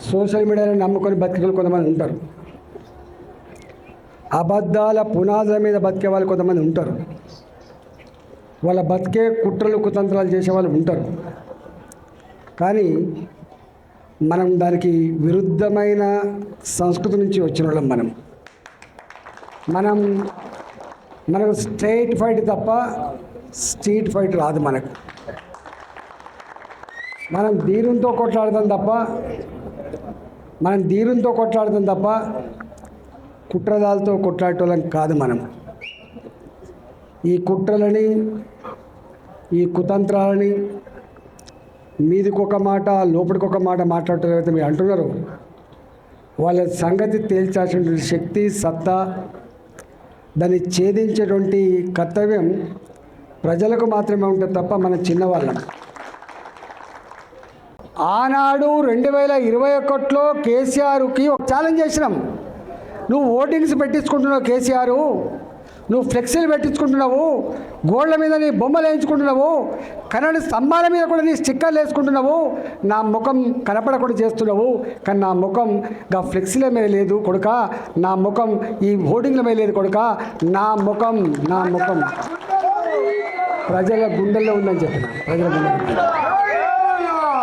Social మీడియాని నమ్ముకొని బతికే కొంతమంది ఉంటారు. అబద్ధాల పునాదుల మీద బతికే వాళ్ళు కొంతమంది ఉంటారు. వాళ్ళ బతికే కుట్రలు కుతంత్రాలు చేసే వాళ్ళు ఉంటారు. కానీ మనం దానికి విరుద్ధమైన సంస్కృతి నుంచి వచ్చిన వాళ్ళం మనం. మనం మనకు స్ట్రైట్ ఫైట్ తప్ప స్ట్రీట్ ఫైట్ రాదు మనకు. మనం దీనితో కొట్లాడతాం తప్ప మనం ధీరంతో కొట్లాడతాం తప్ప కుట్రదాలతో కొట్లాడటం కాదు మనం. ఈ కుట్రలని ఈ కుతంత్రాలని మీదికి ఒక మాట లోపలికి ఒక మాట మాట్లాడటం మీరు అంటున్నారు. వాళ్ళ సంగతి తేల్చాల్సినటువంటి శక్తి సత్తా దాన్ని ఛేదించేటువంటి కర్తవ్యం ప్రజలకు మాత్రమే ఉంటుంది తప్ప మన చిన్నవాళ్ళం. ఆనాడు రెండు వేల ఇరవై ఒకటిలో కేసీఆర్కి ఒక ఛాలెంజ్ చేసినాం. నువ్వు ఓటింగ్స్ పెట్టించుకుంటున్నావు కేసీఆర్ నువ్వు ఫ్లెక్సీలు పెట్టించుకుంటున్నావు గోళ్ళ మీద నీ బొమ్మలు వేయించుకుంటున్నావు కన్నడ స్తంభాల మీద కూడా నీ స్టిక్కర్లు వేసుకుంటున్నావు నా ముఖం కనపడకుండా చేస్తున్నావు కానీ నా ముఖం గా ఫ్లెక్సీల మీద లేదు కొడుక నా ముఖం ఈ హోర్డింగ్ల మీద లేదు కొడుక నా ముఖం నా ముఖం. ప్రజల గుండెల్లో ఉందని చెప్పిన ప్రజల గుండెల్లో.